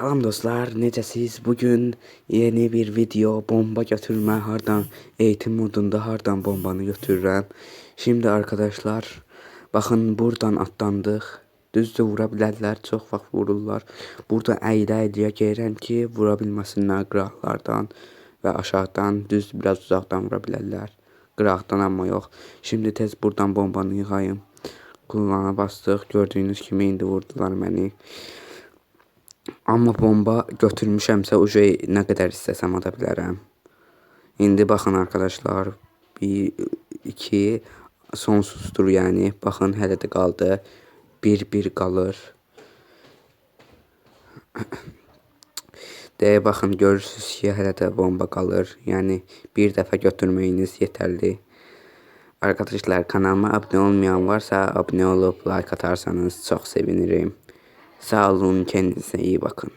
Salam dostlar, necəsiz? Bugün yeni bir video, bomba götürme hardan, eğitim modunda hardan bombanı götürürəm. Şimdi arkadaşlar, bakın buradan atlandıq. Düzdür vura bilərlər, çox vaxt vururlar. Burada əylə-əyliyə gəlirəm ki, vura bilməsinlər qıraqlardan və aşağıdan, düz biraz uzaqdan vura bilərlər. Qıraqdan amma yox. Şimdi tez buradan bombanı yığayım. Kullana bastıq. Gördüyünüz kimi indi vurdular məni. Amma bomba götürmüşəmsə uje nə qədər istəsəm ata bilərəm. İndi baxın arkadaşlar. 1 2 sonsuzdur yəni. Baxın hələ də qaldı. 1 1 qalır. Deyə baxın görürsüz ki, hələ də bomba qalır. Yəni bir dəfə götürməyiniz yetərli. Arkadaşlar kanalıma abone olmayan varsa abone olup like atarsanız çok sevinirim. Sağ olun kendinize iyi bakın.